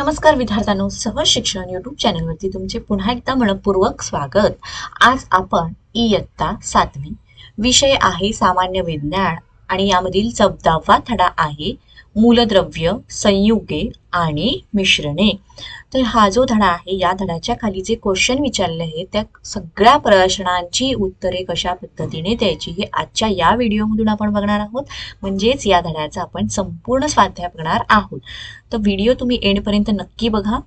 नमस्कार विद्यार्थ्यांनो सहज शिक्षण युट्यूब चॅनलवरती तुमचे पुन्हा एकदा मनपूर्वक स्वागत. आज आपण इयत्ता सातवी विषय आहे सामान्य विज्ञान. आणि यामधील चौदावा धडा आहे मूलद्रव्य संयुगे आणि मिश्रणे. तर हा जो धडा आहे या धड्याच्या खाली जे क्वेश्चन विचारले आहेत त्या सगळ्या प्रश्नांची उत्तरे कशा पद्धतीने द्यायची हे आजच्या या व्हिडिओमधून आपण बघणार आहोत. म्हणजेच या धड्याचा आपण संपूर्ण स्वाध्याय बघणार आहोत. तर व्हिडिओ तुम्ही एंडपर्यंत नक्की बघा.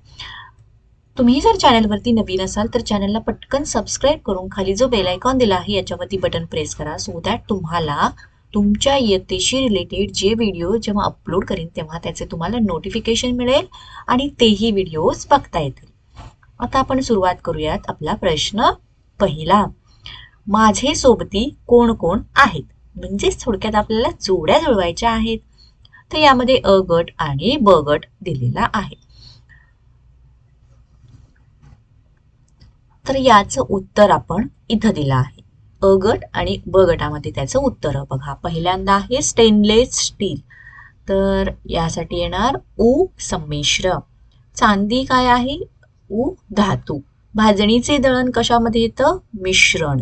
तुम्ही जर चॅनलवरती नवीन असाल तर चॅनलला पटकन सबस्क्राईब करून खाली जो बेल आयकॉन दिला आहे याच्यावरती बटन प्रेस करा सो दॅट तुम्हाला तुमच्या इयत्तेशी रिलेटेड जे व्हिडिओ जेव्हा अपलोड करेन तेव्हा त्याचे तुम्हाला नोटिफिकेशन मिळेल आणि तेही व्हिडिओज बघता येतील. आता आपण सुरुवात करूयात आपला प्रश्न पहिला. माझे सोबती कोण कोण आहेत? म्हणजेच थोडक्यात आपल्याला जोड्या जुळवायच्या आहेत. तर यामध्ये अ गट आणि ब गट दिलेला आहे. तर याचं उत्तर आपण इथं दिलं आहे. अ गट आणि ब गटामध्ये त्याचं उत्तर. बघा पहिल्यांदा आहे स्टेनलेस स्टील तर यासाठी येणार उ संमिश्र. चांदी काय आहे? उ धातू. भाजणीचे दळण कशामध्ये येतं? मिश्रण.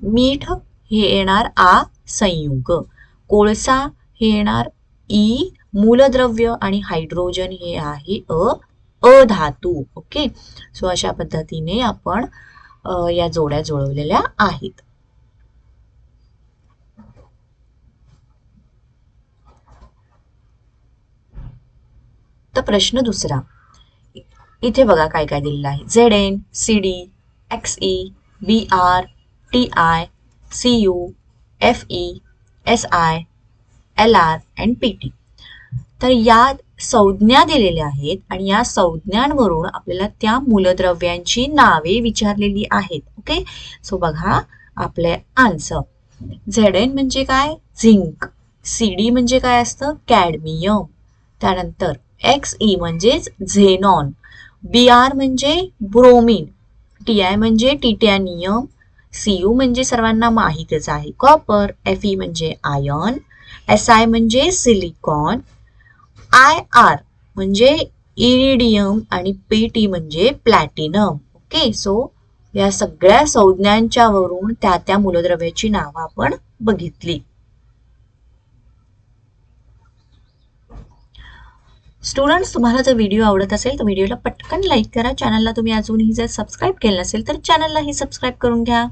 मीठ हे येणार आ संयुग. कोळसा हे येणार ई मूलद्रव्य आणि हायड्रोजन हे आहे अ अधातू. ओके? सो अशा पद्धतीने आपण या जोड्या जुळवलेल्या आहेत. तर प्रश्न दुसरा. इथे बघा काय काय दिलेलं आहे. Z N C D X E B R T I C U F E S I L R and P T तर या संज्ञा दिलेल्या आहेत आणि या संज्ञांवरून आपल्याला त्या मूलद्रव्यांची नावे विचारलेली आहेत. ओके सो बघा आपले आन्सर झेड एन म्हणजे काय? झिंक सी डी म्हणजे काय असतं? कॅडमियम त्यानंतर एक्स ई e म्हणजेच झेनॉन बी आर म्हणजे ब्रोमिन टी आय म्हणजे टिटॅनियम सी यू म्हणजे सर्वांना माहीतच आहे. कॉपर एफ ई म्हणजे आयर्न एस आय म्हणजे सिलिकॉन आय आर म्हणजे इरिडियम आणि पी टी म्हणजे प्लॅटिनम ओके सो या सगळ्या संज्ञांच्या वरून त्या त्या मूलद्रव्याची नावं आपण बघितली. स्टुडंट्स तुम्हाला जर व्हिडिओ आवडत असेल तर व्हिडिओला पटकन लाईक करा. चॅनलला तुम्ही अजूनही जर सबस्क्राईब केलं नसेल तर चॅनललाही सबस्क्राईब करून घ्या.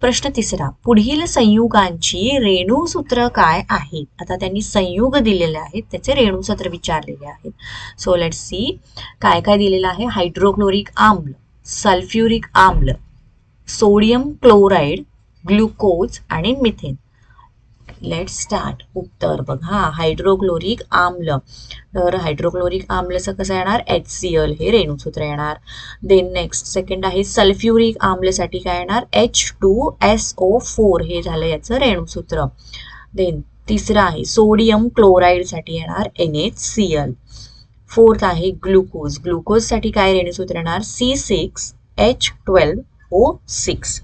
प्रश्न तिसरा पुढील संयुगांची रेणूसूत्र काय आहेत आता त्यांनी संयुग दिलेले आहेत त्याचे रेणूसूत्र विचारलेले आहेत. सो लेट सी काय काय दिलेलं आहे? हायड्रोक्लोरिक आम्ल सल्फ्युरिक आम्ल सोडियम क्लोराईड ग्लुकोज आणि मिथेन लेट स्टार्ट उत्तर बघा. हायड्रोक्लोरिक आम्ल. तर हायड्रोक्लोरिक आम्लचं कसं येणार? एच सी एल हे रेणूसूत्र येणार. देन नेक्स्ट सेकंड आहे सल्फ्युरिक आम्लसाठी काय येणार? H two S O four हे झालं याचं रेणूसूत्र. देन तिसरं आहे सोडियम क्लोराईडसाठी येणार N H C L fourth आहे ग्लुकोज ग्लुकोजसाठी काय रेणूसूत्र येणार? C six H twelve O six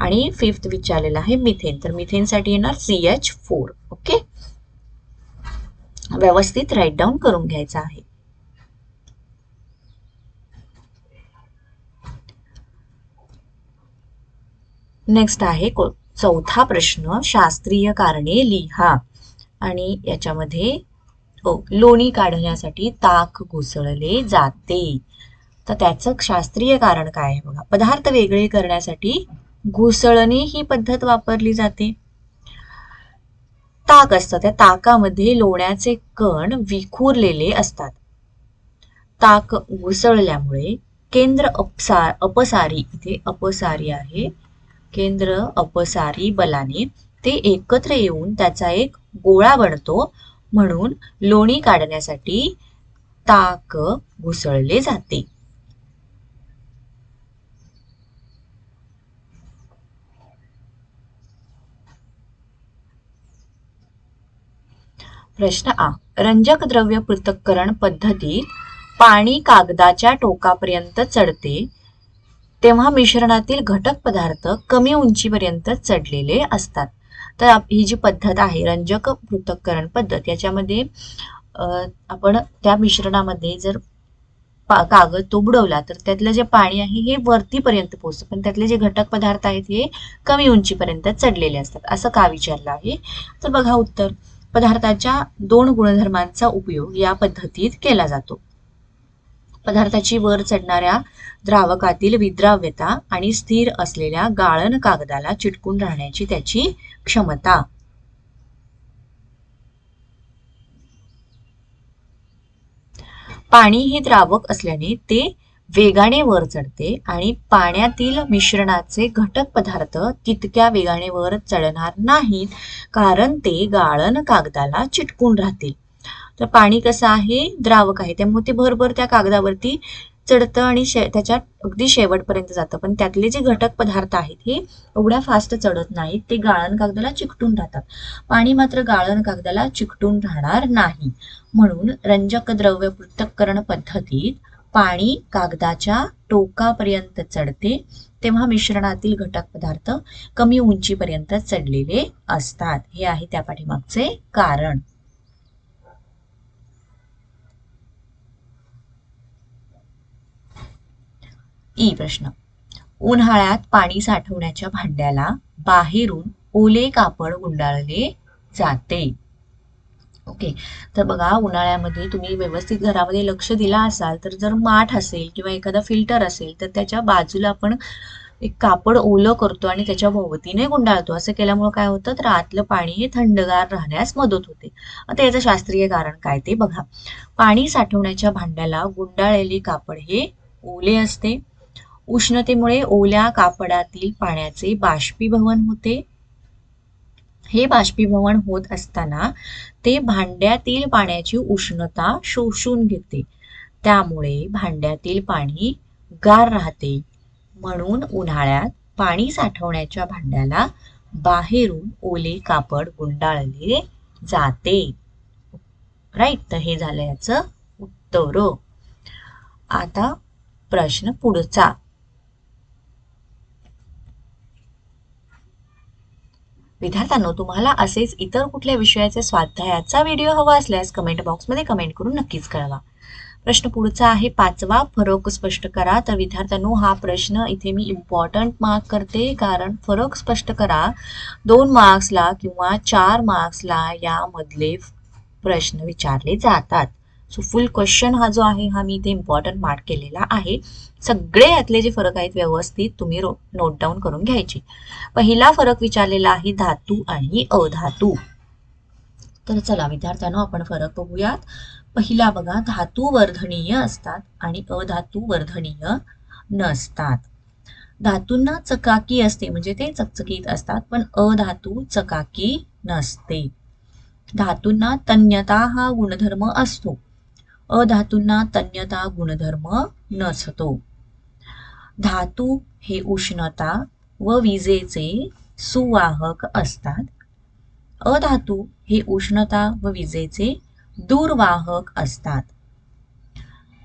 आणि फिफ्थ विचारलेलं आहे मिथेन तर मिथेनसाठी येणार सी एच फोर ओके व्यवस्थित राईट डाऊन करून घ्यायचं आहे. नेक्स्ट आहे चौथा प्रश्न शास्त्रीय कारणे लिहा. आणि याच्यामध्ये हो, लोणी काढण्यासाठी ताक घुसळले जाते. तर त्याचं शास्त्रीय कारण काय आहे बघा? पदार्थ वेगळे करण्यासाठी घुसळणे ही पद्धत वापरली जाते. ताक असतं त्या ताकामध्ये लोण्याचे कण विखुरलेले असतात. ताक घुसळल्यामुळे केंद्र अपसार अपसारी इथे अपसारी आहे. केंद्र अपसारी बलाने ते एकत्र येऊन त्याचा एक गोळा बनतो. म्हणून लोणी काढण्यासाठी ताक घुसळले जाते. प्रश्न आ. रंजक द्रव्य पृथक्करण पद्धतीत पाणी कागदाच्या टोकापर्यंत चढते तेव्हा मिश्रणातील घटक पदार्थ कमी उंचीपर्यंत चढलेले असतात. तर आप- ही जी पद्धत आहे रंजक पृथक्करण पद्धत याच्यामध्ये आपण त्या मिश्रणामध्ये जर पा- कागद तो बुडवला तर त्यातलं जे पाणी आहे हे वरतीपर्यंत पोहोचतं. पण त्यातले जे घटक पदार्थ आहेत हे कमी उंचीपर्यंत चढलेले असतात. असं का विचारलं आहे? तर बघा उत्तर. पदार्थाच्या दोन गुणधर्मांचा उपयोग या पद्धतीत केला जातो. पदार्थाची वर चढणाऱ्या द्रावकातील विद्राव्यता आणि स्थिर असलेल्या गाळण कागदाला चिटकून राहण्याची त्याची क्षमता. पाणी हे द्रावक असल्याने ते वेगाने वर चढते आणि पाण्यातील मिश्रणाचे घटक पदार्थ तितक्या वेगाने वर चढणार नाहीत कारण ते गाळण कागदाला चिटकून राहतील. तर पाणी कसं आहे? द्रावक आहे. त्यामुळे ते भरभर त्या कागदावरती चढतं आणि शे त्याच्यात अगदी शेवटपर्यंत जातं. पण त्यातले जे घटक पदार्थ आहेत हे एवढ्या फास्ट चढत नाहीत. ते गाळण कागदाला चिकटून राहतात. पाणी मात्र गाळण कागदाला चिकटून राहणार नाही. म्हणून रंजक द्रव्य पृथक्करण पद्धतीत पाणी कागदाच्या टोकापर्यंत चढते तेव्हा मिश्रणातील घटक पदार्थ कमी उंचीपर्यंत चढलेले असतात. हे आहे त्या पाठीमागचे कारण. ई प्रश्न. उन्हाळ्यात पाणी साठवण्याच्या भांड्याला बाहेरून ओले कापड गुंडाळले जाते. ओके. तर बघा उन्हाळ्यामध्ये तुम्ही व्यवस्थित घरामध्ये लक्ष दिला असाल तर जर माठ असेल किंवा एखादा फिल्टर असेल तर त्याच्या बाजूला आपण एक कापड ओलं करतो आणि त्याच्या भोवतीने गुंडाळतो. असं केल्यामुळे काय होतं? तर आतलं पाणी हे थंडगार राहण्यास मदत होते. आता याचं शास्त्रीय कारण काय ते बघा. पाणी साठवण्याच्या भांड्याला गुंडाळलेले कापड हे ओले असते. उष्णतेमुळे ओल्या कापडातील पाण्याचे बाष्पीभवन होते. हे बाष्पीभवन होत असताना ते भांड्यातील पाण्याची उष्णता शोषून घेते. त्यामुळे भांड्यातील पाणी गार राहते. म्हणून उन्हाळ्यात पाणी साठवण्याच्या भांड्याला बाहेरून ओले कापड गुंडाळले जाते. राईट तर हे झालं याचं उत्तर. आता प्रश्न पुढचा. विद्यार्थ्यांनो तुम्हाला असेच इतर कुठल्या विषयाचे स्वाध्यायाचा व्हिडिओ हवा असल्यास कमेंट बॉक्समध्ये कमेंट करून नक्कीच कळवा. प्रश्न पुढचा आहे पाचवा फरक स्पष्ट करा. तर विद्यार्थ्यांनो हा प्रश्न इथे मी इम्पॉर्टंट मार्क करते कारण फरक स्पष्ट करा. दोन मार्क्सला किंवा चार मार्क्सला यामधले प्रश्न विचारले जातात. सो फुल क्वेश्चन हा जो आहे हा मी इथे इम्पॉर्टंट मार्क केलेला आहे. सगळे यातले जे फरक आहेत व्यवस्थित तुम्ही नोट डाऊन करून घ्यायचे. पहिला फरक विचारलेला आहे धातू आणि अधातू. तर चला विद्यार्थ्यांनो आपण फरक बघूयात. पहिला बघा धातू वर्धनीय असतात आणि अधातू वर्धनीय नसतात. धातूंना चकाकी असते म्हणजे ते चकचकीत असतात पण अधातू चकाकी नसते. धातूंना तन्यता हा गुणधर्म असतो. अधातूंना तन्यता गुणधर्म नसतो. धातू हे उष्णता व विजेचे सुवाहक असतात. अधातू हे उष्णता व विजेचे दुर्वाहक असतात.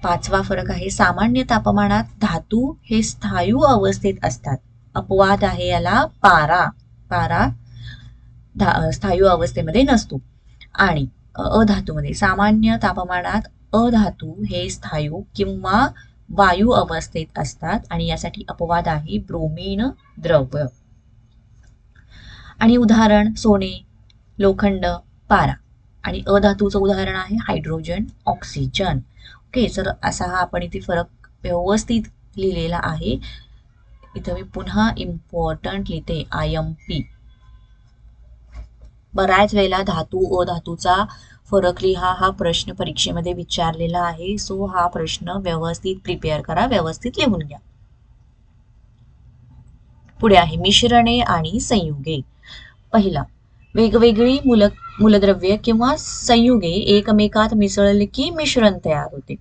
पाचवा फरक आहे सामान्य तापमानात धातू हे स्थायू अवस्थेत असतात. अपवाद आहे याला पारा. पारा धा स्थायू अवस्थेमध्ये नसतो. आणि अधातूमध्ये सामान्य तापमानात अधातू हे स्थायू किंवा वायू अवस्थेत असतात आणि यासाठी अपवाद आहे ब्रोमीन द्रव्य. आणि उदाहरण सोने लोखंड पारा. आणि अधातूचं उदाहरण आहे हायड्रोजन ऑक्सिजन. ओके तर असा हा आपण इथे फरक व्यवस्थित लिहिलेला आहे. इथं मी पुन्हा इम्पॉर्टंट लिहिते आय एम पी बऱ्याच वेळेला धातू अधातूचा फरक लिहा हा प्रश्न परीक्षेमध्ये विचारलेला आहे. सो हा प्रश्न व्यवस्थित प्रिपेअर करा व्यवस्थित लिहून घ्या. पुढे आहे मिश्रणे आणि संयुगे. पहिला वेगवेगळी मूल मूलद्रव्ये किंवा संयुगे एकमेकात मिसळले की मिश्रण तयार होते.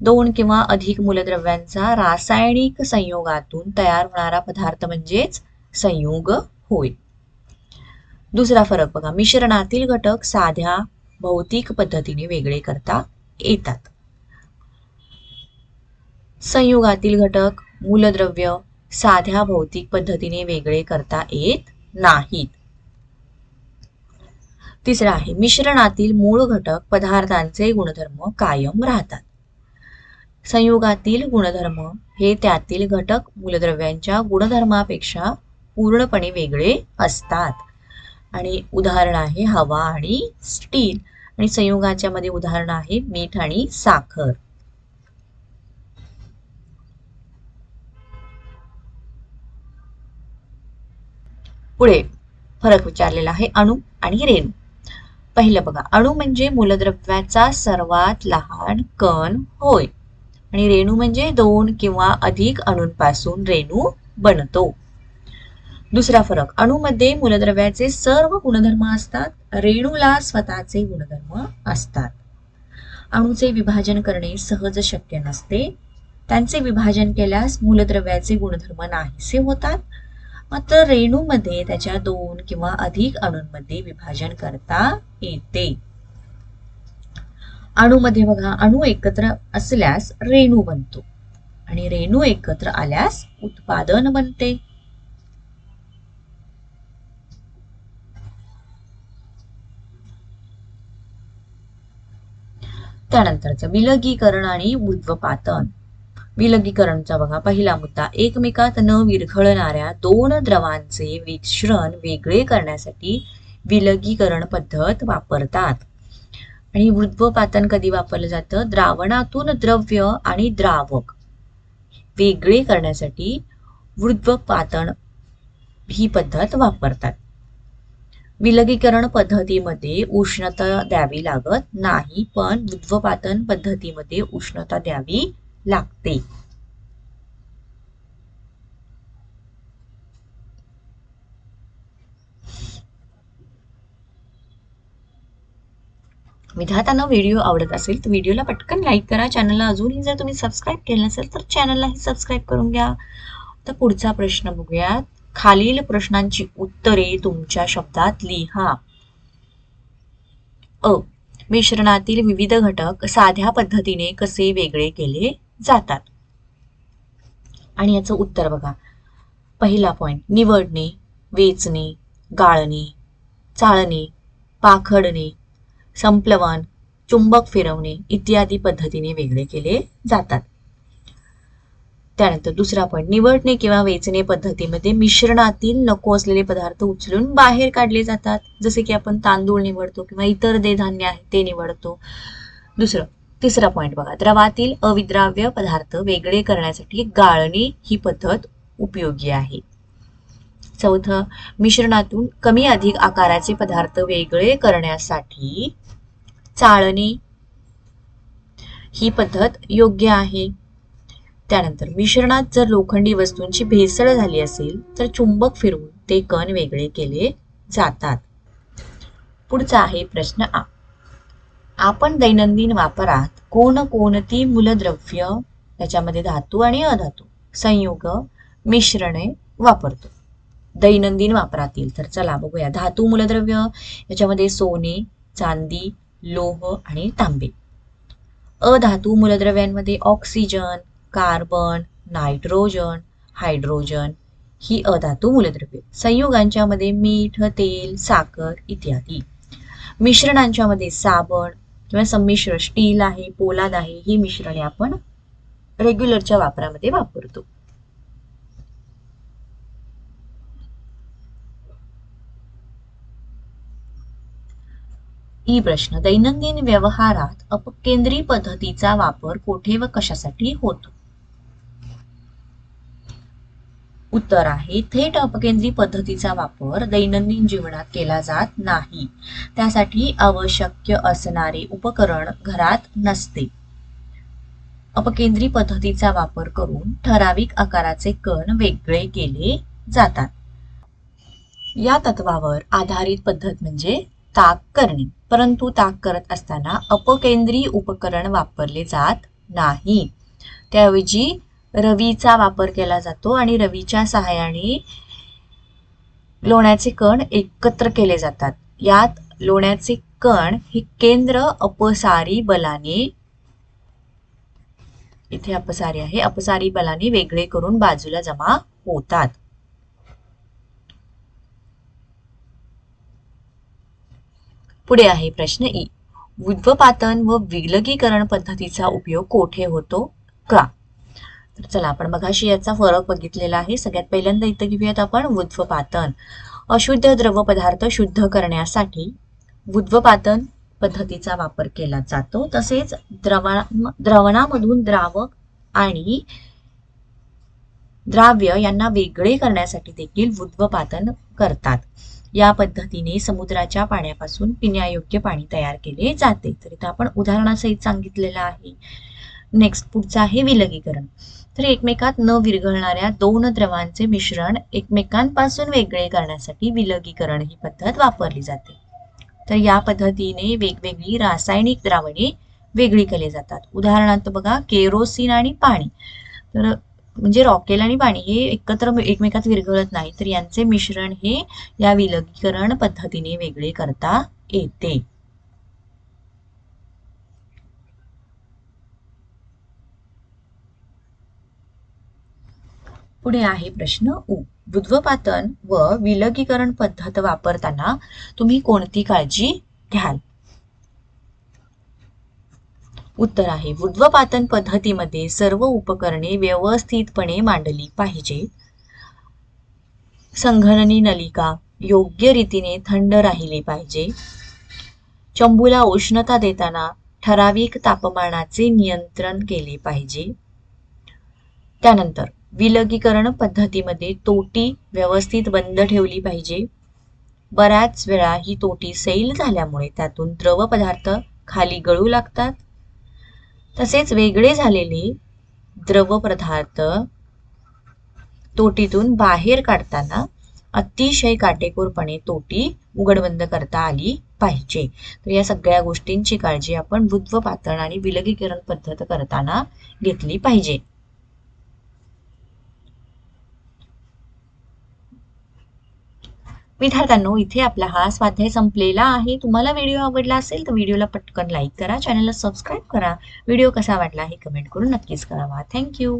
दोन किंवा अधिक मूलद्रव्यांचा रासायनिक संयोगातून तयार होणारा पदार्थ म्हणजेच संयोग होय. दुसरा फरक बघा मिश्रणातील घटक साध्या भौतिक पद्धतीने वेगळे करता येतात. संयुगातील घटक मूलद्रव्य साध्या भौतिक पद्धतीने वेगळे करता येत नाहीत. तिसरा आहे मिश्रणातील मूळ घटक पदार्थांचे गुणधर्म कायम राहतात. संयोगातील गुणधर्म हे त्यातील घटक मूलद्रव्यांच्या गुणधर्मापेक्षा पूर्णपणे वेगळे असतात. आणि उदाहरण आहे हवा आणि स्टील. आणि संयुगाच्या मध्ये उदाहरण आहे मीठ आणि साखर. पुढे फरक विचारलेला आहे अणु आणि रेणू. पहिलं बघा अणू म्हणजे मूलद्रव्याचा सर्वात लहान कण होय. आणि रेणू म्हणजे दोन किंवा अधिक अणूंपासून रेणू बनतो. दुसरा फरक. अणूमध्ये मूलद्रव्याचे सर्व गुणधर्म असतात. रेणूला स्वतःचे गुणधर्म असतात. अणूचे विभाजन करणे सहज शक्य नसते. त्यांचे विभाजन केल्यास मूलद्रव्याचे गुणधर्म नाहीसे होतात. मात्र रेणूमध्ये त्याच्या दोन किंवा अधिक अणूंमध्ये विभाजन करता येते. अणूमध्ये बघा अणू एकत्र असल्यास रेणू बनतो आणि रेणू एकत्र आल्यास उत्पादन बनते. त्यानंतरचं विलगीकरण आणि उद्वपातन. विलगीकरणचा बघा पहिला मुद्दा एकमेकात न विरघळणाऱ्या दोन द्रवांचे मिश्रण वेगळे करण्यासाठी विलगीकरण पद्धत वापरतात. आणि वृद्धपातन कधी वापरलं जातं? द्रावणातून द्रव्य आणि द्रावक वेगळे करण्यासाठी वृद्धपातन ही पद्धत वापरतात. विलगीकरण पद्धतीमध्ये उष्णता द्यावी लागत नाही पण वृद्धपातन पद्धतीमध्ये उष्णता द्यावी लागते. विधातांना व्हिडिओ आवडत असेल तर व्हिडिओला पटकन लाईक करा. चॅनलला अजूनही जर तुम्ही सबस्क्राईब केलं नसेल तर चॅनललाही सबस्क्राईब करून घ्या. तर पुढचा प्रश्न बघूयात. खालील प्रश्नांची उत्तरे तुमच्या शब्दात लिहा. अ. मिश्रणातील विविध घटक साध्या पद्धतीने कसे वेगळे केले जातात? आणि याचं उत्तर बघा. पहिला पॉइंट निवडणे वेचणे गाळणे चाळणे पाखडणे संप्लवन चुंबक फिरवणे इत्यादी पद्धतीने वेगळे केले जातात. त्यानंतर दुसरा पॉईंट निवडणे किंवा वेचणे पद्धतीमध्ये मिश्रणातील नको असलेले पदार्थ उचलून बाहेर काढले जातात. जसे की आपण तांदूळ निवडतो किंवा इतर दे धान्य आहे ते निवडतो. दुसरं तिसरा पॉईंट बघा. द्रवातील अविद्राव्य पदार्थ वेगळे करण्यासाठी गाळणे ही पद्धत उपयोगी आहे. चौथं मिश्रणातून कमी अधिक आकाराचे पदार्थ वेगळे करण्यासाठी चाळणे ही पद्धत योग्य आहे. त्यानंतर मिश्रणात जर लोखंडी वस्तूंची भेसळ झाली असेल तर चुंबक फिरवून ते कण वेगळे केले जातात. पुढचा आहे प्रश्न आ. आपण दैनंदिन वापरात कोणकोणती मूलद्रव्य त्याच्यामध्ये धातू आणि अधातू संयोग मिश्रणे वापरतो. दैनंदिन वापरातील तर चला बघूया. धातू मूलद्रव्य याच्यामध्ये सोने चांदी लोह आणि तांबे. अधातू मूलद्रव्यांमध्ये ऑक्सिजन कार्बन नायट्रोजन हायड्रोजन ही अधातू मूलद्रव्ये संयुगांच्या मध्ये मीठ तेल साखर इत्यादी. मिश्रणांच्या मध्ये साबण किंवा संमिश्र स्टील आहे पोलाद आहे ही मिश्रणे आपण रेग्युलरच्या वापरामध्ये वापरतो. ई प्रश्न दैनंदिन व्यवहारात अपकेंद्री पद्धतीचा वापर कोठे व कशासाठी होतो? उत्तर आहे थेट अपकेंद्री पद्धतीचा वापर दैनंदिन जीवनात केला जात नाही. त्यासाठी आवश्यक असणारे उपकरण घरात नसते. अपकेंद्री पद्धतीचा वापर करून ठराविक आकाराचे कण वेगळे केले जातात. या तत्वावर आधारित पद्धत म्हणजे ताक करणे. परंतु ताक करत असताना अपकेंद्री उपकरण वापरले जात नाही. त्याऐवजी रवीचा वापर केला जातो आणि रवीच्या सहाय्याने लोण्याचे कण एकत्र केले जातात. यात लोण्याचे कण हे केंद्र अपसारी बलाने इथे अपसारी आहे अपसारी बलाने वेगळे करून बाजूला जमा होतात. पुढे आहे प्रश्न ई. उद्वपातन व विलगीकरण पद्धतीचा उपयोग कोठे होतो? का तर चला आपण मगाशी याचा फरक बघितलेला आहे. सगळ्यात पहिल्यांदा इथं घेऊयात आपण उद्वपातन अशुद्ध द्रव पदार्थ शुद्ध करण्यासाठी उद्वपातन पद्धतीचा वापर केला जातो. तसेच द्रवा द्रवणामधून द्रावक आणि द्राव्य यांना वेगळे करण्यासाठी देखील उद्वपातन करतात. या पद्धतीने समुद्राच्या पाण्यापासून पिण्यायोग्य पाणी तयार केले जाते. तर इथं आपण उदाहरणासहित सांगितलेलं आहे. नेक्स्ट पुढचं आहे विलगीकरण. तर एकमेकात न विरघळणाऱ्या दोन द्रवांचे मिश्रण एकमेकांपासून वेगळे करण्यासाठी विलगीकरण ही पद्धत वापरली जाते. तर या पद्धतीने वेगवेगळी रासायनिक द्रावणे वेगळी केली जातात. उदाहरणार्थ बघा केरोसिन आणि पाणी. तर म्हणजे रॉकेल आणि पाणी हे एकत्र एकमेकात विरघळत नाही तर यांचे मिश्रण हे या विलगीकरण पद्धतीने वेगळे करता येते. पुढे आहे प्रश्न उ. बुद्धपातन व विलगीकरण पद्धत वापरताना तुम्ही कोणती काळजी घ्याल? उत्तर आहे. उद्वपातन पद्धतीमध्ये सर्व उपकरणे व्यवस्थितपणे मांडली पाहिजे. संघननी नलिका योग्य रीतीने थंड राहिली पाहिजे. चंबूला उष्णता देताना ठराविक तापमानाचे नियंत्रण केले पाहिजे. त्यानंतर विलगीकरण पद्धतीमध्ये तोटी व्यवस्थित बंद ठेवली पाहिजे. बऱ्याच वेळा ही तोटी सैल झाल्यामुळे त्यातून द्रव पदार्थ खाली गळू लागतात. तसेच वेगळे झालेले द्रव पदार्थ तोटीतून बाहेर काढताना अतिशय काटेकोरपणे तोटी उघडबंद करता आली पाहिजे. तर या सगळ्या गोष्टींची काळजी आपण बुद्ध पातळ आणि विलगीकरण पद्धत करताना घेतली पाहिजे. विद्यार्थ्यांनो इथे आपला हा स्वाध्याय संपलेला आहे. तुम्हाला व्हिडिओ आवडला असेल तर व्हिडिओला पटकन लाईक करा. चॅनलला सबस्क्राईब करा. व्हिडिओ कसा वाटला हे कमेंट करून नक्कीच कळवा. थँक्यू